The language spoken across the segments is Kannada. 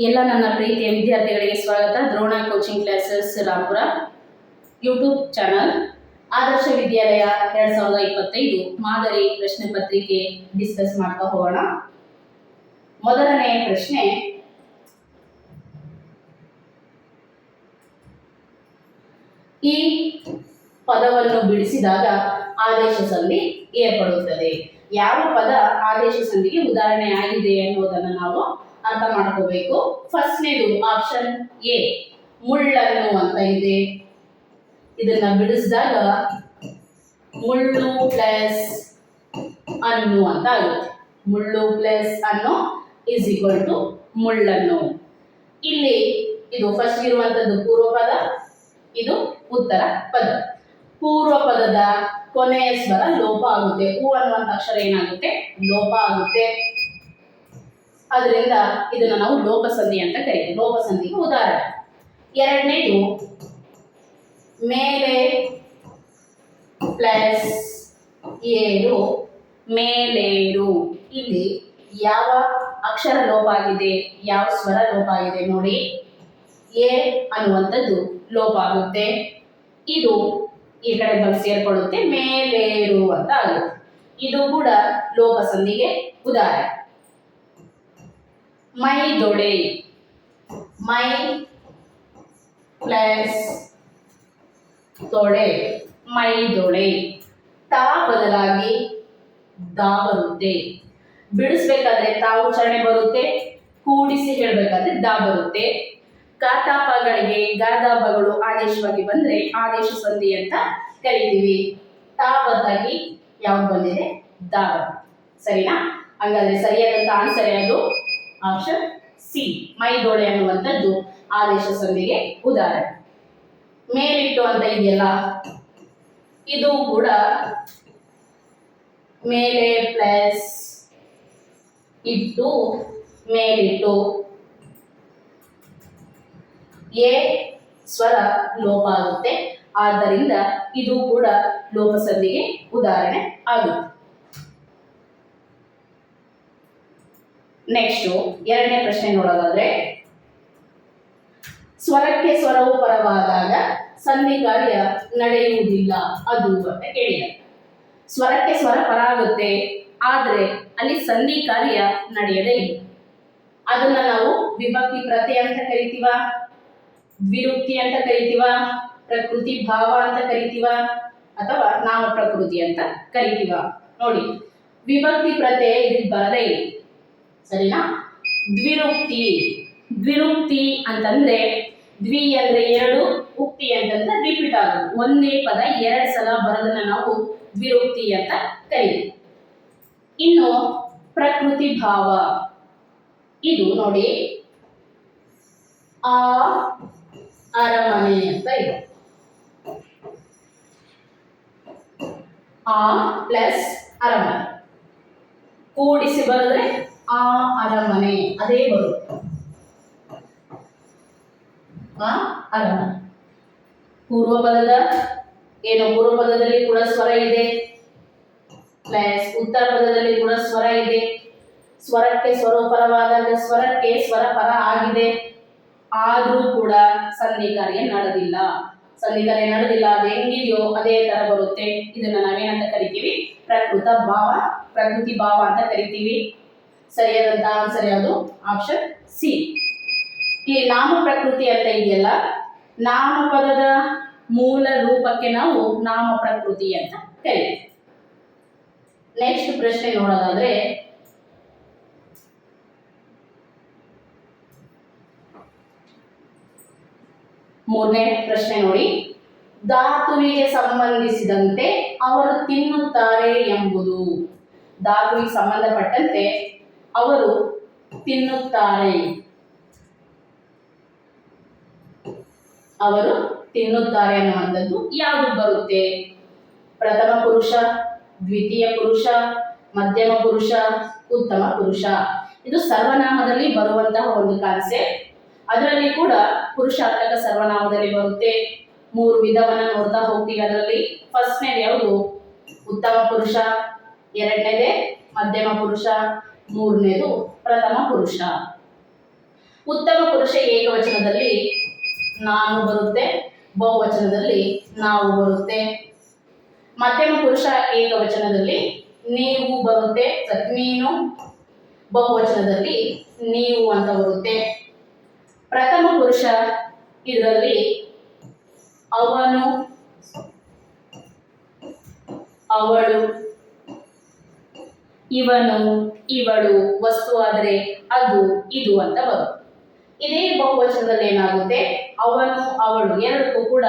ಎಲ್ಲ ನನ್ನ ಪ್ರೀತಿಯ ವಿದ್ಯಾರ್ಥಿಗಳಿಗೆ ಸ್ವಾಗತ. Drona coaching classes Rampura YouTube channel Adarsha Vidyalaya ಎರಡ್ ಸಾವಿರದ ಇಪ್ಪತ್ತೈದು. ಮಾದರಿ ಪ್ರಶ್ನೆ ಪತ್ರಿಕೆ ಡಿಸ್ಕಸ್ ಮಾಡ್ತಾ ಹೋಗೋಣ. ಮೊದಲನೇ ಪ್ರಶ್ನೆ, ಈ ಪದವನ್ನು ಬಿಡಿಸಿದಾಗ ಆದೇಶ ಸಂಧಿ ಏರ್ಪಡುತ್ತದೆ. ಯಾವ ಪದ ಆದೇಶ ಸಂಧಿಗೆ ಉದಾಹರಣೆ ಆಗಿದೆ ಎನ್ನುವುದನ್ನು ನಾವು ಅರ್ಥ ಮಾಡ್ಕೋಬೇಕು. ಫಸ್ಟ್ನೇದು ಆಪ್ಷನ್ ಎ ಮುಳ್ಳನ್ನು ಅಂತ ಇದೆ. ಇದನ್ನ ಬಿಡಿಸಿದಾಗ ಮುಳ್ಳು ಪ್ಲಸ್ ಅನ್ನು ಅಂತ ಆಗುತ್ತೆ. ಮುಳ್ಳು ಪ್ಲಸ್ ಅನ್ನು ಇಸ್ ಈಕ್ವಲ್ ಟು ಮುಳ್ಳನ್ನು. ಇಲ್ಲಿ ಇದು ಫಸ್ಟ್ ಇರುವಂತದ್ದು ಪೂರ್ವ ಪದ ಇದು ಉತ್ತರ ಪದ. ಪೂರ್ವ ಪದದ ಕೊನೆಯ ಸ್ವರ ಲೋಪ ಆಗುತ್ತೆ. ಹೂ ಅನ್ನುವಂತ ಅಕ್ಷರ ಏನಾಗುತ್ತೆ? ಲೋಪ ಆಗುತ್ತೆ. ಅದರಿಂದ ಇದನ್ನು ನಾವು ಲೋಪಸಂಧಿ ಅಂತ ಕರಿತೀವಿ. ಲೋಪಸಂಧಿಗೆ ಉದಾಹರಣೆ. ಎರಡನೇದು, ಮೇಲೆ ಪ್ಲಸ್ ಏಳು ಮೇಲೇರು ಇಲ್ಲಿ ಯಾವ ಅಕ್ಷರ ಲೋಪ ಆಗಿದೆ, ಯಾವ ಸ್ವರ ಲೋಪ ಆಗಿದೆ ನೋಡಿ. ಎ ಅನ್ನುವಂಥದ್ದು ಲೋಪ ಆಗುತ್ತೆ. ಇದು ಈ ಕಡೆ ಬಂದು ಸೇರ್ಕೊಳ್ಳುತ್ತೆ ಮೇಲೇರು ಅಂತ ಆಗುತ್ತೆ. ಇದು ಕೂಡ ಲೋಪ ಸಂಧಿಗೆ ಉದಾಹರಣೆ. ಮೈ ದೊಡೆ. ಮೈ ಪ್ಲಸ್ ತೊಡೆ ಮೈ ದೊಡೆ. ತಾ ಬದಲಾಗಿ ದಾ ಬರುತ್ತೆ. ಬಿಡಿಸ್ಬೇಕಾದ್ರೆ ತಾ ಉಚ್ಚಾರಣೆ ಬರುತ್ತೆ. ಕೂಡಿಸಿ ಹೇಳಬೇಕಾದ್ರೆ ದಾ ಬರುತ್ತೆ. ಕಾತಾಪಗಳಿಗೆ ಗಾದಾಪಗಳು ಆದೇಶವಾಗಿ ಬಂದ್ರೆ ಆದೇಶ ಸಂಧಿ ಅಂತ ಕರಿತೀವಿ. ತಾ ಬದಲಾಗಿ ಯಾವ್ದು ಬಂದಿದೆ? ದಾ. ಸರಿನಾ? ಹಾಗಾದ್ರೆ ಸರಿಯಾದಂತ ಆನ್ಸರ್ ಯಾವುದು? Option C. ಮೈದೋಳೆ ಅನ್ನುವಂಥದ್ದು ಆದೇಶ ಸಂಧಿಗೆ ಉದಾಹರಣೆ. ಮೇಲಿಟ್ಟು ಅಂತ ಇದೆಯಲ್ಲ, ಇದು ಕೂಡ ಮೇಲೆ ಪ್ಲಸ್ ಇಟ್ಟು ಮೇಲಿಟ್ಟು ಎ ಸ್ವರ ಲೋಪ ಆಗುತ್ತೆ. ಆದ್ದರಿಂದ ಇದು ಕೂಡ ಲೋಪ ಸಂಧಿಗೆ ಉದಾಹರಣೆ ಆಗುತ್ತೆ. ನೆಕ್ಸ್ಟ್ ಎರಡನೇ ಪ್ರಶ್ನೆ ನೋಡೋದಾದ್ರೆ, ಸ್ವರಕ್ಕೆ ಸ್ವರವು ಪರವಾದಾಗ ಸಂಧಿ ಕಾರ್ಯ ನಡೆಯುವುದಿಲ್ಲ ಅದು ಅಂತ ಕೇಳಿದ. ಸ್ವರಕ್ಕೆ ಸ್ವರ ಪರ ಆಗುತ್ತೆ ಆದ್ರೆ ಅಲ್ಲಿ ಸಂಧಿ ಕಾರ್ಯ ನಡೆಯದೇ ಇಲ್ಲ. ಅದನ್ನ ನಾವು ವಿಭಕ್ತಿ ಪ್ರತಿ ಅಂತ ಕರಿತೀವ? ದ್ವಿರುಕ್ತಿ ಅಂತ ಕರಿತೀವ? ಪ್ರಕೃತಿ ಭಾವ ಅಂತ ಕರಿತೀವ? ಅಥವಾ ನಾಮ ಪ್ರಕೃತಿ ಅಂತ ಕರಿತೀವ? ನೋಡಿ, ವಿಭಕ್ತಿ ಪ್ರತ್ಯಯ ಇದಕ್ಕೆ ಬರದೇ ಇಲ್ಲ. ಸರಿನಾ? ದ್ವಿರುಕ್ತಿ. ದ್ವಿರುಕ್ತಿ ಅಂತಂದ್ರೆ ದ್ವಿ ಅಂದ್ರೆ ಎರಡು, ಉಕ್ತಿ ಅಂತಂದ್ರೆ ರಿಪೀಟ್ ಆಗೋದು. ಒಂದೇ ಪದ ಎರಡು ಸಲ ಬರೋದನ್ನ ನಾವು ದ್ವಿರುಕ್ತಿ ಅಂತ ಕರೀತೀವಿ. ಇನ್ನು ಪ್ರಕೃತಿ ಭಾವ. ಇದು ನೋಡಿ. ಆ, ಅರಮನೆ ಅಂತ ಇದೆ. ಆ ಪ್ಲಸ್ ಅರಮನೆ. ಕೂಡಿಸಿ ಬರೆದ್ರೆ ಆ ಅರಮನೆ, ಅದೇ ಬರುತ್ತೆ ಆ ಅರಮನೆ. ಪೂರ್ವ ಪದದ ಏನು ಪೂರ್ವ ಪದದಲ್ಲಿ ಕೂಡ ಸ್ವರ ಇದೆ. ಪ್ಲಸ್ ಉತ್ತರ ಪದದಲ್ಲಿ ಕೂಡ ಸ್ವರ ಇದೆ. ಸ್ವರಕ್ಕೆ ಸ್ವರೋಪರವಾದಾಗ ಸ್ವರಕ್ಕೆ ಸ್ವರ ಪರ ಆಗಿದೆ. ಆದ್ರೂ ಕೂಡ ಸಂಧಿ ನಡೆದಿಲ್ಲ. ಸಂಧಿ ನಡೆದಿಲ್ಲ, ಅದು ಹೆಂಗಿದೆಯೋ ಅದೇ ತರ ಬರುತ್ತೆ. ಇದನ್ನ ನಾವೇನಂತ ಕರಿತೀವಿ? ಪ್ರಕೃತ ಭಾವ, ಪ್ರಕೃತಿ ಭಾವ ಅಂತ ಕರಿತೀವಿ. ಸರಿಯಾದಂತ ಆನ್ಸರ್ ಯಾವುದು? ಆಪ್ಷನ್ ಸಿ ಇಲ್ಲಿ ನಾಮ ಪ್ರಕೃತಿ ಅಂತ ಇದೆಯಲ್ಲ, ನಾಮಪದದ ಮೂಲ ರೂಪಕ್ಕೆ ನಾವು ನಾಮ ಪ್ರಕೃತಿ ಅಂತ ಕರೀತೀವಿ. ನೆಕ್ಸ್ಟ್ ಪ್ರಶ್ನೆ ನೋಡೋದಾದ್ರೆ, ಮೂರನೇ ಪ್ರಶ್ನೆ ನೋಡಿ. ಧಾತುವಿಗೆ ಸಂಬಂಧಿಸಿದಂತೆ ಅವರು ತಿನ್ನುತ್ತಾರೆ ಎಂಬುದು. ಧಾತುವಿಗೆ ಸಂಬಂಧಪಟ್ಟಂತೆ ಅವರು ತಿನ್ನುತ್ತಾರೆ. ಅವರು ತಿನ್ನುತ್ತಾರೆ ಅನ್ನುವಂಥದ್ದು ಯಾವುದು ಬರುತ್ತೆ? ಪ್ರಥಮ ಪುರುಷ, ದ್ವಿತೀಯ ಪುರುಷ, ಮಧ್ಯಮ ಪುರುಷ, ಉತ್ತಮ ಪುರುಷ. ಇದು ಸರ್ವನಾಮದಲ್ಲಿ ಬರುವಂತಹ ಒಂದು ಕಾನ್ಸೆಪ್ಟ್ ಅದರಲ್ಲಿ ಕೂಡ ಪುರುಷಾರ್ಥಕ ಸರ್ವನಾಮದಲ್ಲಿ ಬರುತ್ತೆ. ಮೂರು ವಿಧವನ್ನ ನೋಡ್ತಾ ಹೋಗ್ತೀವಿ ಅದರಲ್ಲಿ. ಫಸ್ಟ್ನೇದು ಯಾವುದು? ಉತ್ತಮ ಪುರುಷ, ಎರಡನೇದೇ ಮಧ್ಯಮ ಪುರುಷ ಮೂರನೇದು ಪ್ರಥಮ ಪುರುಷ. ಉತ್ತಮ ಪುರುಷ ಏಕವಚನದಲ್ಲಿ ನಾನು ಬರುತ್ತೆ, ಬಹುವಚನದಲ್ಲಿ ನಾವು ಬರುತ್ತೆ. ಮಧ್ಯಮ ಪುರುಷ ಏಕವಚನದಲ್ಲಿ ನೀವು ಬರುತ್ತೆ ನೀನು ಬಹುವಚನದಲ್ಲಿ ನೀವು ಅಂತ ಬರುತ್ತೆ. ಪ್ರಥಮ ಪುರುಷ ಇದರಲ್ಲಿ ಅವನು, ಅವಳು ಇವನು ಇವಳು ವಸ್ತು ಆದರೆ ಅದು, ಇದು ಅಂತ ಬರುತ್ತೆ ಇದೇ ಬಹುವಚನದಲ್ಲಿ ಏನಾಗುತ್ತೆ? ಅವನು ಅವಳು ಎರಡಕ್ಕೂ ಕೂಡ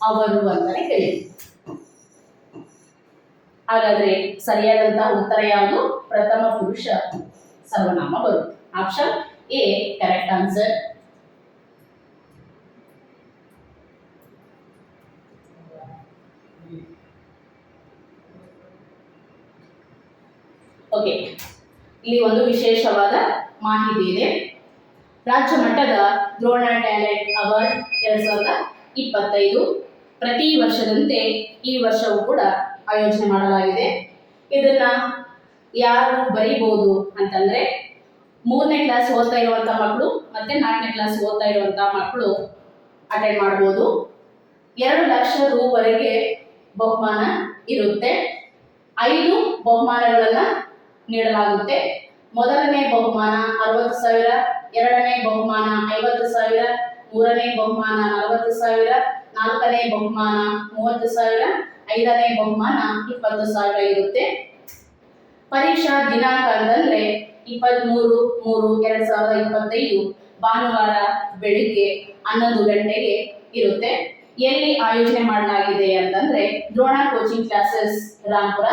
ಅವರು ಅಂತಾನೆ ಕರೀತೀವಿ ಹಾಗಾದ್ರೆ ಸರಿಯಾದಂತಹ ಉತ್ತರ ಯಾವುದು? ಪ್ರಥಮ ಪುರುಷ ಸರ್ವನಾಮ ಬರುತ್ತೆ option A, correct answer. Okay ಇಲ್ಲಿ ಒಂದು ವಿಶೇಷವಾದ ಮಾಹಿತಿ ಇದೆ. ರಾಜ್ಯ ಮಟ್ಟದ ದ್ರೋಣ ಟ್ಯಾಲೆಂಟ್ ಅವಾರ್ಡ್ ಎರಡ್ ಸಾವಿರದ ಇಪ್ಪತ್ತೈದು. ಪ್ರತಿ ವರ್ಷದಂತೆ ಈ ವರ್ಷವೂ ಕೂಡ ಆಯೋಜನೆ ಮಾಡಲಾಗಿದೆ. ಇದನ್ನ ಯಾರು ಬರೀಬಹುದು ಅಂತಂದ್ರೆ ಮೂರನೇ ಕ್ಲಾಸ್ ಓದ್ತಾ ಇರುವಂತ ಮಕ್ಕಳು ಮತ್ತೆ ನಾಲ್ಕನೇ ಕ್ಲಾಸ್ ಓದ್ತಾ ಇರುವಂತ ಮಕ್ಕಳು ಅಟೆಂಡ್ ಮಾಡ್ಬೋದು. ಎರಡು ಲಕ್ಷ ರೂವರೆಗೆ ಬಹುಮಾನ ಇರುತ್ತೆ. ಐದು ಬಹುಮಾನಗಳನ್ನ ನೀಡಲಾಗುತ್ತೆ. ಮೊದಲನೇ ಬಹುಮಾನ ಅರವತ್ತು ಸಾವಿರ, ಎರಡನೇ ಬಹುಮಾನ ಐವತ್ತು ಸಾವಿರ, ಮೂರನೇ ಬಹುಮಾನ ನಲವತ್ತು ಸಾವಿರ, ನಾಲ್ಕನೇ ಬಹುಮಾನ ಮೂವತ್ತು ಸಾವಿರ, ಐದನೇ ಬಹುಮಾನ ಇಪ್ಪತ್ತು ಸಾವಿರ ಇರುತ್ತೆ. ಪರೀಕ್ಷಾ ದಿನಾಂಕ ಅಂತಂದ್ರೆ ಇಪ್ಪತ್ಮೂರು ಮೂರು ಎರಡ್ ಸಾವಿರದ ಇಪ್ಪತ್ತೈದು ಭಾನುವಾರ ಬೆಳಿಗ್ಗೆ ಹನ್ನೊಂದು ಗಂಟೆಗೆ ಇರುತ್ತೆ. ಎಲ್ಲಿ ಆಯೋಜನೆ ಮಾಡಲಾಗಿದೆ ಅಂತಂದ್ರೆ Drona coaching classes Rampura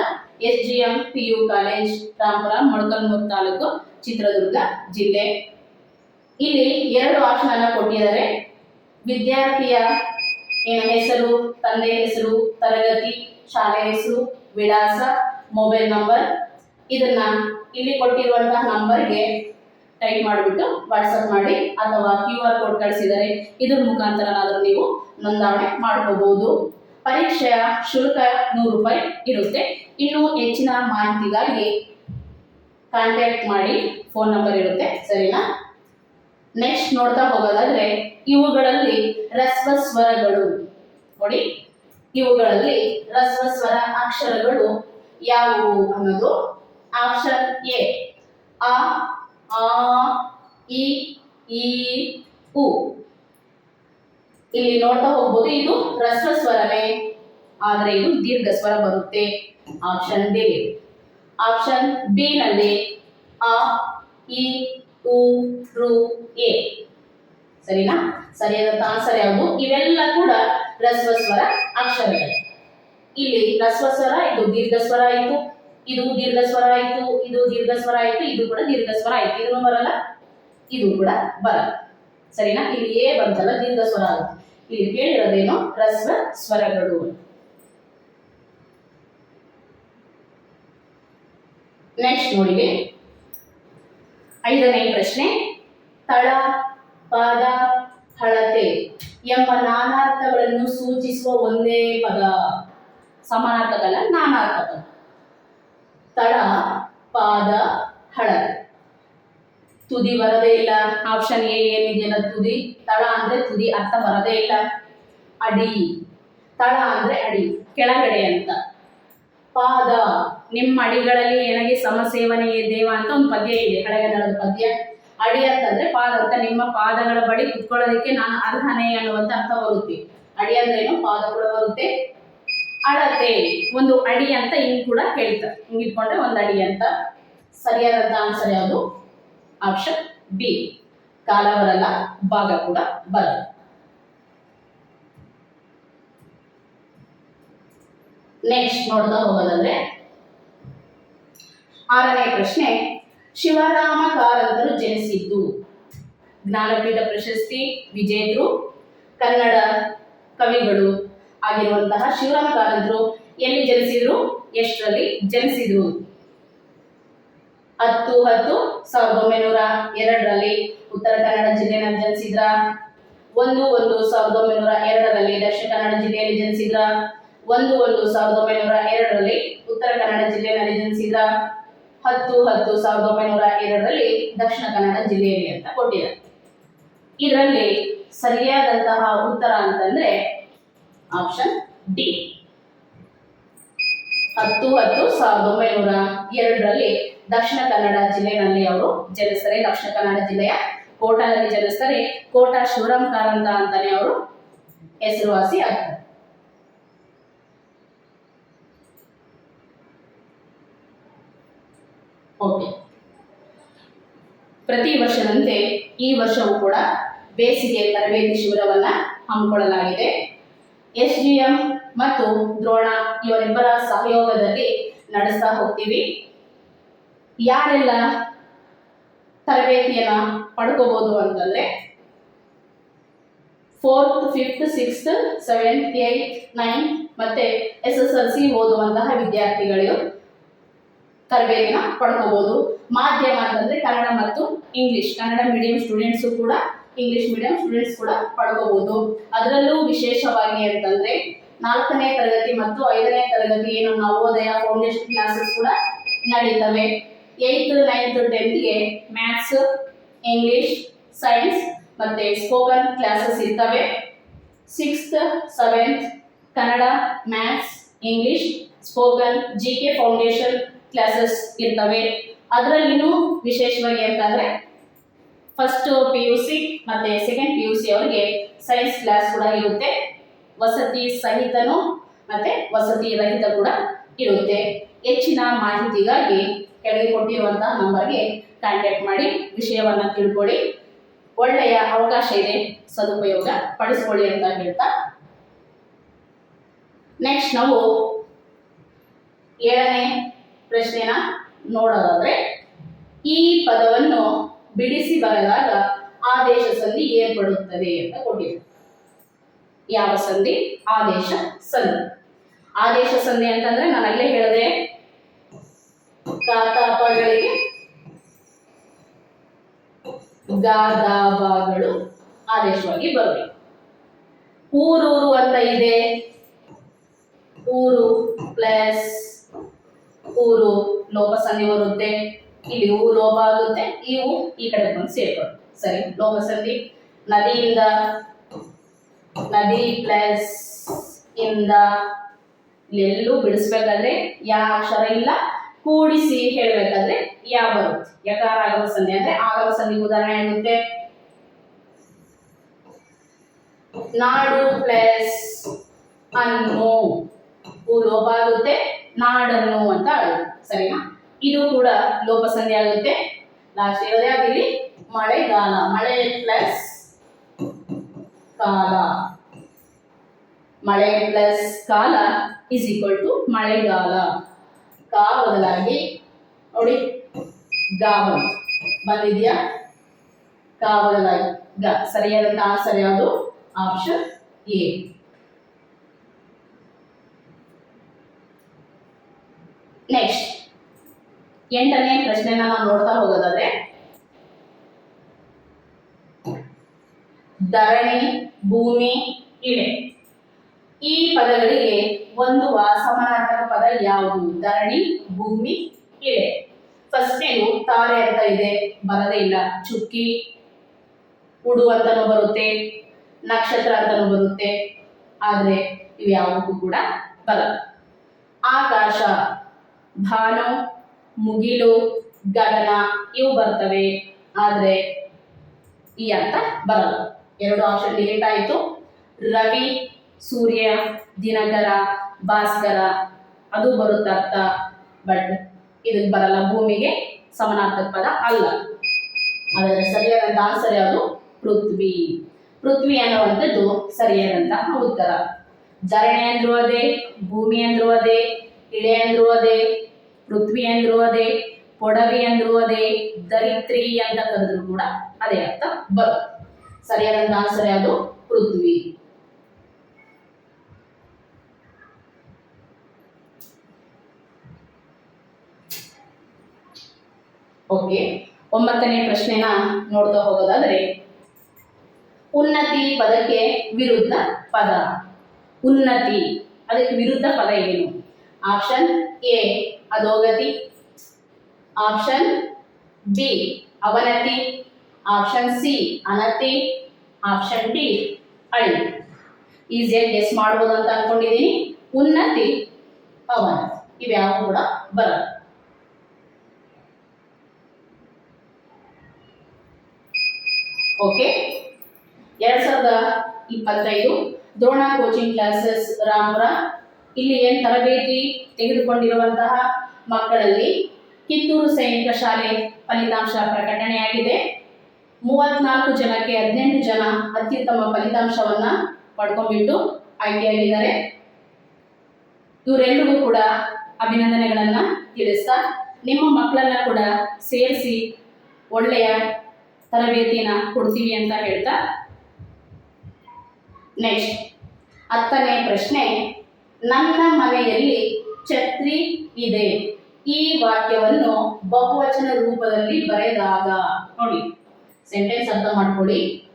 S G M P U college Ramapura Molakalmuru taluk, Chitradurga ಜಿಲ್ಲೆ. ಇಲ್ಲಿ ಎರಡು ಆಪ್ಷನ್ ಕೊಟ್ಟಿದ್ದಾರೆ. ವಿದ್ಯಾರ್ಥಿಯ ಹೆಸರು, ತಂದೆ ಹೆಸರು, ತರಗತಿ ಶಾಲೆ ಹೆಸರು, ವಿಳಾಸ, ಮೊಬೈಲ್ ನಂಬರ್. ಇದನ್ನ ಇಲ್ಲಿ ಕೊಟ್ಟಿರುವಂತಹ ನಂಬರ್ಗೆ ಟೈಪ್ ಮಾಡಿಬಿಟ್ಟು ವಾಟ್ಸಪ್ ಮಾಡಿ ಅಥವಾ ಕ್ಯೂ ಆರ್ ಕೋಡ್ ಕಳಿಸಿದರೆ ಇದ್ರ ಮುಖಾಂತರನಾದರೂ ನೀವು ನೋಂದಣಿ ಮಾಡ್ಕೋಬಹುದು. ಪರೀಕ್ಷೆಯ ಶುಲ್ಕ ನೂರು ರೂಪಾಯಿ ಇರುತ್ತೆ. ಇನ್ನು ಹೆಚ್ಚಿನ ಮಾಹಿತಿಗಾಗಿ ಕಾಂಟ್ಯಾಕ್ಟ್ ಮಾಡಿ ಫೋನ್ ನಂಬರ್ ಇರುತ್ತೆ, ಸರಿನಾ? ನೆಕ್ಸ್ಟ್ ನೋಡ್ತಾ ಹೋಗೋದಾದ್ರೆ, ಇವುಗಳಲ್ಲಿ ರಸ್ವ ಸ್ವರಗಳು. ನೋಡಿ, ಇವುಗಳಲ್ಲಿ ರಸ್ವ ಸ್ವರ ಅಕ್ಷರಗಳು ಯಾವುವು ಅನ್ನೋದು ಆಪ್ಷನ್ ಎ. ಆ ಆ, ಇ ಉ. ಇಲ್ಲಿ ನೋಡ್ತಾ ಹೋಗ್ಬೋದು, ಇದು ರಸ್ವ ಸ್ವರವೇ. ಆದರೆ ಇದು ದೀರ್ಘ ಸ್ವರ ಬರುತ್ತೆ. ಆಪ್ಷನ್ ಡಿ ಆಪ್ಷನ್ ಬಿ ನಲ್ಲಿ ಅ, ಇ, ಉ, ರು, ಎ. ಸರಿನಾ? ಸರಿಯಾದಂತ ಆನ್ಸರ್ ಯಾವುದು? ಇವೆಲ್ಲ ಕೂಡ ರಸ್ವ ಸ್ವರ ಅಕ್ಷರಗಳು. ಇಲ್ಲಿ ರಸ್ವ ಸ್ವರ, ಇದು ದೀರ್ಘ ಸ್ವರ ಆಯಿತು. ಇದು ದೀರ್ಘ ಸ್ವರ ಆಯಿತು. ಇದು ದೀರ್ಘ ಸ್ವರ ಆಯಿತು. ಇದು ಕೂಡ ದೀರ್ಘ ಸ್ವರ ಆಯಿತು. ಇದನ್ನು ಬರಲ್ಲ ಇದು ಕೂಡ ಬರಲ್ಲ. ಸರಿನಾ? ಇಲ್ಲಿ ಎ ಬಂತಲ್ಲ, ದೀರ್ಘ ಸ್ವರ ಅಂತ ಇಲ್ಲಿ ಕೇಳಿರೋದೇನು? ರಸ್ವ ಸ್ವರಗಳು. ನೆಕ್ಸ್ಟ್ ನೋಡಿ ಐದನೇ ಪ್ರಶ್ನೆ. ತಳ, ಪಾದ, ಹಳತೆ ಎಂಬ ನಾನಾರ್ಥಗಳನ್ನು ಸೂಚಿಸುವ ಒಂದೇ ಪದ. ಸಮಾನಾರ್ಥಕಲ್ಲ, ನಾನಾರ್ಥಕ. ತಳ, ಪಾದ, ಹಳತೆ. ತುದಿ ಬರದೇ ಇಲ್ಲ. ಆಪ್ಷನ್ ಎ ಏನಿದೆಯಲ್ಲ ತುದಿ. ತಳ ಅಂದ್ರೆ ತುದಿ ಅರ್ಥ ಬರದೇ ಇಲ್ಲ. ಅಡಿ. ತಳ ಅಂದ್ರೆ ಅಡಿ. ಕೆಳಗಡೆ ಅಂತ. ಪಾದ. ನಿಮ್ಮ ಅಡಿಗಳಲ್ಲಿ ಏನಾಗಿ ಸಮಸೇವನೆಯೇ ದೇವ ಅಂತ ಒಂದು ಪದ್ಯ ಇದೆ. ಹಳೆಗನ್ನಡದ ಪದ್ಯ. ಅಡಿ ಅಂತಂದ್ರೆ ಪಾದ ಅಂತ. ನಿಮ್ಮ ಪಾದಗಳ ಬಳಿ ಕುತ್ಕೊಳ್ಳೋದಕ್ಕೆ ನಾನು ಅರ್ಹನೆ ಅನ್ನುವಂತ ಅರ್ಥ ಬರುತ್ತೆ. ಅಡಿ ಅಂದ್ರೆ ಏನು? ಪಾದ ಕೂಡ ಬರುತ್ತೆ. ಅಳತೆ. ಒಂದು ಅಡಿ ಅಂತ ಹಿಂಗ್ ಕೂಡ ಹೇಳ್ತಾರೆ. ಹಿಂಗಿಟ್ಕೊಂಡ್ರೆ ಒಂದು ಅಡಿ ಅಂತ. ಸರಿಯಾದಂತ ಆನ್ಸರ್ ಯಾವುದು? Option B. ಕಾಲ ಬರಲ್ಲ ಭಾಗ ಕೂಡ ಬರಲ್ಲ ನೆಕ್ಸ್ಟ್ ನೋಡ್ತಾ ಹೋಗೋದಂದ್ರೆ ಆರನೇ ಪ್ರಶ್ನೆ, ಶಿವರಾಮ ಕಾರಂತರು ಜನಿಸಿದ್ದು. ಜ್ಞಾನಪೀಠ ಪ್ರಶಸ್ತಿ ವಿಜೇತರು ಕನ್ನಡ ಕವಿಗಳು ಆಗಿರುವಂತಹ ಶಿವರಾಮ ಕಾರಂತರು ಎಲ್ಲಿ ಜನಿಸಿದ್ರು? ಎಷ್ಟರಲ್ಲಿ ಜನಿಸಿದ್ರು? ಹತ್ತು ಹತ್ತು ಸಾವಿರದ ಒಂಬೈನೂರ ಎರಡರಲ್ಲಿ ಉತ್ತರ ಕನ್ನಡ ಜಿಲ್ಲೆಯಲ್ಲಿ ಜನಿಸಿದ್ರ ಒಂದು ಒಂದು ಸಾವಿರದ ಒಂಬೈನೂರ ಎರಡರಲ್ಲಿ ದಕ್ಷಿಣ ಕನ್ನಡ ಜಿಲ್ಲೆಯಲ್ಲಿ ಜನಿಸಿದ್ರ ಒಂದು ಒಂದು ಸಾವಿರದ ಒಂಬೈನೂರ ಎರಡರಲ್ಲಿ ಉತ್ತರ ಕನ್ನಡ ಜಿಲ್ಲೆಯಲ್ಲಿ ಜನಿಸಿದ್ರ ಹತ್ತು ಹತ್ತು ಸಾವಿರದ ಒಂಬೈನೂರ ಎರಡರಲ್ಲಿ ದಕ್ಷಿಣ ಕನ್ನಡ ಜಿಲ್ಲೆಯಲ್ಲಿ ಅಂತ ಕೊಟ್ಟಿದ್ದಾರೆ. ಇದರಲ್ಲಿ ಸರಿಯಾದಂತಹ ಉತ್ತರ ಅಂತಂದ್ರೆ ಆಪ್ಷನ್ ಡಿ. ಹತ್ತು ಹತ್ತು ಸಾವಿರದ ಒಂಬೈನೂರ ಎರಡರಲ್ಲಿ ದಕ್ಷಿಣ ಕನ್ನಡ ಜಿಲ್ಲೆಯಲ್ಲಿ ಅವರು ಜನಿಸ್ತಾರೆ. ದಕ್ಷಿಣ ಕನ್ನಡ ಜಿಲ್ಲೆಯ ಕೋಟಾದಲ್ಲಿ ಜನಿಸ್ತಾರೆ. ಕೋಟಾ ಶಿವರಾಮ್ ಕಾರಂತ ಅಂತಾನೆ ಅವರು ಹೆಸರುವಾಸಿ ಆಗ್ತಾರೆ. ಓಕೆ. ಪ್ರತಿ ವರ್ಷದಂತೆ ಈ ವರ್ಷವೂ ಕೂಡ ಬೇಸಿಗೆ ತರಬೇತಿ ಶಿಬಿರವನ್ನ ಹಮ್ಮಿಕೊಳ್ಳಲಾಗಿದೆ. ಎಸ್ ಜಿ ಎಂ ಮತ್ತು ದ್ರೋಣ ಇವರಿಬ್ಬರ ಸಹಯೋಗದಲ್ಲಿ ನಡೆಸ್ತಾ ಹೋಗ್ತೀವಿ. ಯಾರೆಲ್ಲ ತರಬೇತಿಯನ್ನ ಪಡ್ಕೋಬಹುದು ಅಂತಂದ್ರೆ fourth fifth sixth seventh eighth ninth ಮತ್ತೆ ಎಸ್ ಎಸ್ ಎಲ್ ಸಿ ಓದುವಂತಹ ವಿದ್ಯಾರ್ಥಿಗಳು ತರಬೇತಿನ ಪಡ್ಕೋಬಹುದು ಮಾಧ್ಯಮ ಅಂತಂದ್ರೆ ಕನ್ನಡ ಮತ್ತು ಇಂಗ್ಲಿಷ್. ಕನ್ನಡ ಮೀಡಿಯಂ ಸ್ಟೂಡೆಂಟ್ಸು ಕೂಡ ಇಂಗ್ಲಿಷ್ ಮೀಡಿಯಂ ಸ್ಟೂಡೆಂಟ್ಸ್ ಕೂಡ ಪಡ್ಕೋಬಹುದು ಅದರಲ್ಲೂ ವಿಶೇಷವಾಗಿ ಅಂತಂದ್ರೆ ನಾಲ್ಕನೇ ತರಗತಿ ಮತ್ತು ಐದನೇ ತರಗತಿ ಏನು ನವೋದಯ ಫೌಂಡೇಶನ್ ಕ್ಲಾಸಸ್ ಕೂಡ ನಡೀತವೆ. ಏಯ್ತ್ ನೈನ್ತ್ ಟೆಂತ್ಗೆ ಮ್ಯಾಥ್ಸ್ ಇಂಗ್ಲಿಷ್ ಸೈನ್ಸ್ ಮತ್ತೆ ಸ್ಪೋಕನ್ ಕ್ಲಾಸಸ್ ಇರ್ತವೆ. Sixth seventh Kannada maths English spoken G K foundation classes ಇರ್ತವೆ. ಅದರಲ್ಲಿನೂ ವಿಶೇಷವಾಗಿ ಅಂತಂದ್ರೆ ಫಸ್ಟ್ ಪಿ ಯು ಸಿ ಮತ್ತೆ ಸೆಕೆಂಡ್ ಪಿ ಯು ಸಿ ಅವರಿಗೆ ಸೈನ್ಸ್ ಕ್ಲಾಸ್ ಕೂಡ ಇರುತ್ತೆ. ವಸತಿ ಸಹಿತನೂ ಮತ್ತೆ ವಸತಿ ರಹಿತ ಕೂಡ ಇರುತ್ತೆ. ಹೆಚ್ಚಿನ ಮಾಹಿತಿಗಾಗಿ ಕೆಳಗೆ ಕೊಟ್ಟಿರುವಂತಹ ನಂಬರ್ಗೆ ಕಾಂಟ್ಯಾಕ್ಟ್ ಮಾಡಿ, ವಿಷಯವನ್ನ ತಿಳ್ಕೊಳ್ಳಿ. ಒಳ್ಳೆಯ ಅವಕಾಶ ಇದೆ, ಸದುಪಯೋಗ ಪಡಿಸ್ಕೊಳ್ಳಿ ಅಂತ ಹೇಳ್ತಾ. ನೆಕ್ಸ್ಟ್ ನಾವು ಏಳನೇ ಪ್ರಶ್ನೆನ ನೋಡೋದಾದ್ರೆ, ಈ ಪದವನ್ನು ಬಿಡಿಸಿ ಬರೆದಾಗ ಆದೇಶ ಸಂಧಿ ಏರ್ಪಡುತ್ತದೆ ಅಂತ ಕೊಟ್ಟಿದೆ ಯಾವ ಸಂಧಿ? ಆದೇಶ ಸಂಧಿ. ಆದೇಶ ಸಂಧಿ ಅಂತಂದ್ರೆ ನಾನು ಅಲ್ಲೇ ಹೇಳಿದೆ ಕಾತಾಪಗಳಿಗೆ ಗಾದಾಬಗಳು ಆದೇಶವಾಗಿ ಬರಬೇಕು. ಊರೂರು ಅಂತ ಇದೆ. ಊರು ಪ್ಲಸ್ ಊರು ಲೋಪ ಸಂಧಿ ಬರುತ್ತೆ. ಇಲ್ಲಿ ಹೂ ಲೋಪ ಆಗುತ್ತೆ ಇವು ಈ ಕಡೆ ಬಂದು ಸೇರ್ಕೊಳ್ಳುತ್ತೆ. ಸರಿ, ಲೋಪ ಸಂಧಿ. ನದಿಯಿಂದ ನದಿ ಪ್ಲಸ್ ಇಂದ ಎಲ್ಲೂ ಬಿಡಿಸ್ಬೇಕಾದ್ರೆ ಯಾವ ಅಕ್ಷರ ಇಲ್ಲ, ಕೂಡಿಸಿ ಹೇಳ್ಬೇಕಾದ್ರೆ ಯಾವ ಬರುತ್ತೆ. ಯಕಾರ ಆಗಮ ಸಂಧಿ ಅಂದ್ರೆ ಆಗಮ ಸಂಧಿ ಉದಾಹರಣೆ ಆಗುತ್ತೆ ನಾಡು ಪ್ಲಸ್ ಅನ್ನು ಲೋಪ ಆಗುತ್ತೆ, ನಾಡನ್ನು ಅಂತ ಆಗುತ್ತೆ. ಸರಿನಾ? ಇದು ಕೂಡ ಲೋಪ ಸಂಧಿ ಆಗುತ್ತೆ. ಲಾಸ್ಟ್ ಇರೋದೇ ಆಗಿರ್ಲಿ, ಮಳೆಗಾಲ. ಮಳೆ ಪ್ಲಸ್ ಕಾಲ. ಮಳೆ ಪ್ಲಸ್ ಕಾಲ ಇಸ್ ಈಕ್ವಲ್ ಟು ಮಳೆಗಾಲ. ಕಾ ಬದಲಾಗಿ ನೋಡಿ, ಗಾ ಬಂತು. ಬಂದಿದ್ಯಾ? ಕಾ ಬದಲಾಗಿ. ಗ. ಸರಿಯಾದಂತ ಆನ್ಸರ್ ಯಾವುದು ಆಪ್ಷನ್ ಎ ನೆಕ್ಸ್ಟ್ ಎಂಟನೇ ಪ್ರಶ್ನೆನ ನಾವು ನೋಡ್ತಾ ಹೋಗೋದಾದ್ರೆ ಧರಣಿ, ಭೂಮಿ ಇಳೆ ಈ ಪದಗಳಿಗೆ ಹೊಂದುವ ಸಮಾನಾರ್ಥಕ ಪದ ಯಾವುದು? ಧರಣಿ, ಭೂಮಿ ಇಳೆ ಫಸ್ಟ್ನೇದು ತಾರೆ ಅಂತ ಇದೆ, ಬರದೇ ಇಲ್ಲ. ಚುಕ್ಕಿ, ಉಡು ಅಂತಲೂ ಬರುತ್ತೆ, ನಕ್ಷತ್ರ ಅಂತಲೂ ಬರುತ್ತೆ. ಆದ್ರೆ ಇವು ಯಾವುದಕ್ಕೂ ಕೂಡ ಬರಲ್ಲ. ಆಕಾಶ, ಭಾನು, ಮುಗಿಲು, ಗಗನ, ಇವು ಬರ್ತವೆ. ಆದ್ರೆ ಈ ಅಂತ ಬರಲ್ಲ. ಎರಡು ಆಪ್ಷನ್ ಡಿಲೀಟ್ ಆಯಿತು. ರವಿ, ಸೂರ್ಯ, ದಿನಕರ, ಭಾಸ್ಕರ, ಅದು ಬರುತ್ತೆ ಅರ್ಥ ಬಟ್ ಇದಕ್ಕೆ ಬರಲ್ಲ. ಭೂಮಿಗೆ ಸಮಾನಾರ್ಥಕ ಪದ ಅಲ್ಲ. ಅದರ ಸರಿಯಾದಂತ ಆನ್ಸರ್ ಯಾವುದು? ಪೃಥ್ವಿ. ಪೃಥ್ವಿ ಅನ್ನುವಂಥದ್ದು ಸರಿಯಾದಂತಹ ಉತ್ತರ. ಧರಣಿ ಅಂದ್ರೂ ಅದೇ, ಭೂಮಿ ಅಂದ್ರೂ ಅದೇ, ಇಳೆ ಅಂದ್ರೂ ಅದೇ, ಪೃಥ್ವಿ ಅಂದ್ರೂ ಅದೇ, ಪೊಡವಿ ಅಂದ್ರೂ ಅದೇ ದರಿತ್ರಿ ಅಂತ ಕರೆದ್ರು ಕೂಡ ಅದೇ ಅರ್ಥ ಬರುತ್ತೆ. ಸರಿಯಾದಂತ ಆನ್ಸರ್ ಯಾವುದು? ಪೃಥ್ವಿ. ಓಕೆ ಒಂಬತ್ತನೇ ಪ್ರಶ್ನೆನ ನೋಡ್ತಾ ಹೋಗೋದಾದ್ರೆ, ಉನ್ನತಿ ಪದಕ್ಕೆ ವಿರುದ್ಧ ಪದ. ಉನ್ನತಿ, ಅದಕ್ಕೆ ವಿರುದ್ಧ ಪದ ಏನು? ಆಪ್ಷನ್ ಎ ಅಧೋಗತಿ. ಆಪ್ಷನ್ ಬಿ ಅವನತಿ. ಆಪ್ಷನ್ ಸಿ ಅನತಿ. ಆಪ್ಷನ್ ಡಿ ಅಳಿ ಈಸಿಯಾಗಿ ಗೆಸ್ ಮಾಡ್ಬೋದು ಅಂತ ಅನ್ಕೊಂಡಿದ್ದೀನಿ ಉನ್ನತಿ, ಪವನ್. ಇವ್ಯಾವು ಕೂಡ ಬರಲ್ಲ. ಓಕೆ ಎರಡ್ ಸಾವಿರದ ಇಪ್ಪತ್ತೈದು ದ್ರೋಣ ಕೋಚಿಂಗ್ ಕ್ಲಾಸಸ್ ರಾಮಪುರ. ಇಲ್ಲಿ ಏನು ತರಬೇತಿ ತೆಗೆದುಕೊಂಡಿರುವಂತಹ ಮಕ್ಕಳಲ್ಲಿ ಕಿತ್ತೂರು ಸೈನಿಕ ಶಾಲೆ ಫಲಿತಾಂಶ ಪ್ರಕಟಣೆಯಾಗಿದೆ. ಮೂವತ್ನಾಲ್ಕು ಜನಕ್ಕೆ ಹದಿನೆಂಟು ಜನ ಅತ್ಯುತ್ತಮ ಫಲಿತಾಂಶವನ್ನ ಪಡ್ಕೊಂಡ್ಬಿಟ್ಟು ಆಯ್ಕೆಯಾಗಿದ್ದಾರೆ. ಇವರೆಲ್ಲರಿಗೂ ಕೂಡ ಅಭಿನಂದನೆಗಳನ್ನ ತಿಳಿಸ್ತಾ, ನಿಮ್ಮ ಮಕ್ಕಳನ್ನ ಕೂಡ ಸೇರಿಸಿ ಒಳ್ಳೆಯ ತರಬೇತಿನ ಕೊಡ್ತೀವಿ ಅಂತ ಹೇಳ್ತಾ. ನೆಕ್ಸ್ಟ್ ಹತ್ತನೇ ಪ್ರಶ್ನೆ, ನನ್ನ ಮನೆಯಲ್ಲಿ ಛತ್ರಿ ಇದೆ. ಈ ವಾಕ್ಯವನ್ನು ಬಹುವಚನ ರೂಪದಲ್ಲಿ ಬರೆದಾಗ, ನೋಡಿ. ಸೆಂಟೆನ್ಸ್ ಅರ್ಥ ಮಾಡ್ಕೊಳ್ಳಿ.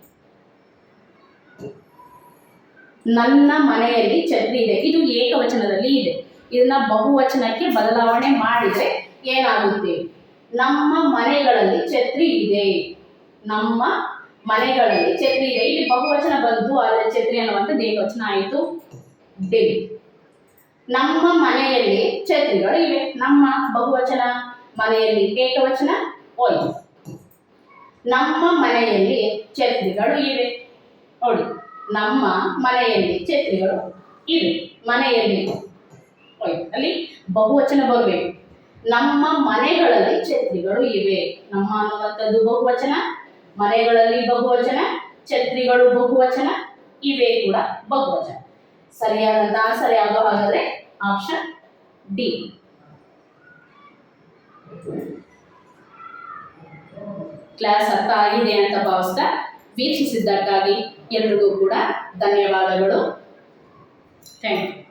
ನನ್ನ ಮನೆಯಲ್ಲಿ ಛತ್ರಿ ಇದೆ. ಇದು ಏಕವಚನದಲ್ಲಿ ಇದೆ. ಇದನ್ನ ಬಹುವಚನಕ್ಕೆ ಬದಲಾವಣೆ ಮಾಡಿದ್ರೆ ಏನಾಗುತ್ತೆ? ನಮ್ಮ ಮನೆಗಳಲ್ಲಿ ಛತ್ರಿ ಇದೆ. ನಮ್ಮ ಮನೆಗಳಲ್ಲಿ ಛತ್ರಿ ಇದೆ. ಇಲ್ಲಿ ಬಹುವಚನ ಬಂತು, ಆದರೆ ಛತ್ರಿ ಅನ್ನುವಂಥದ್ದು ಏಕವಚನ ಆಯಿತು. ಡಿ. ನಮ್ಮ ಮನೆಯಲ್ಲಿ ಛತ್ರಿಗಳು ಇವೆ. ನಮ್ಮ ಬಹುವಚನ ಮನೆಯಲ್ಲಿ ಏಕವಚನ ಹೋಯ್ತು. ನಮ್ಮ ಮನೆಯಲ್ಲಿ ಛತ್ರಿಗಳು ಇವೆ. ನೋಡಿ, ನಮ್ಮ ಮನೆಯಲ್ಲಿ ಛತ್ರಿಗಳು ಇವೆ. ಮನೆಯಲ್ಲಿ ಅಲ್ಲಿ ಬಹುವಚನ ಬರಬೇಕು ನಮ್ಮ ಮನೆಗಳಲ್ಲಿ ಛತ್ರಿಗಳು ಇವೆ. ನಮ್ಮ ಅನ್ನುವಂಥದ್ದು ಬಹುವಚನ, ಮನೆಗಳಲ್ಲಿ ಬಹುವಚನ, ಛತ್ರಿಗಳು ಬಹುವಚನ, ಇವೆ ಕೂಡ ಬಹುವಚನ. ಸರಿಯಾದಂತ ಆನ್ಸರ್ ಯಾವುದು ಹಾಗಾದ್ರೆ ಆಪ್ಷನ್ ಡಿ ಕ್ಲಾಸ್ ಅರ್ಥ ಆಗಿದೆ ಅಂತ ಭಾವಿಸ್ತಾ ವೀಕ್ಷಿಸಿದ್ದಕ್ಕಾಗಿ ಎಲ್ರಿಗೂ ಕೂಡ ಧನ್ಯವಾದಗಳು. Thank you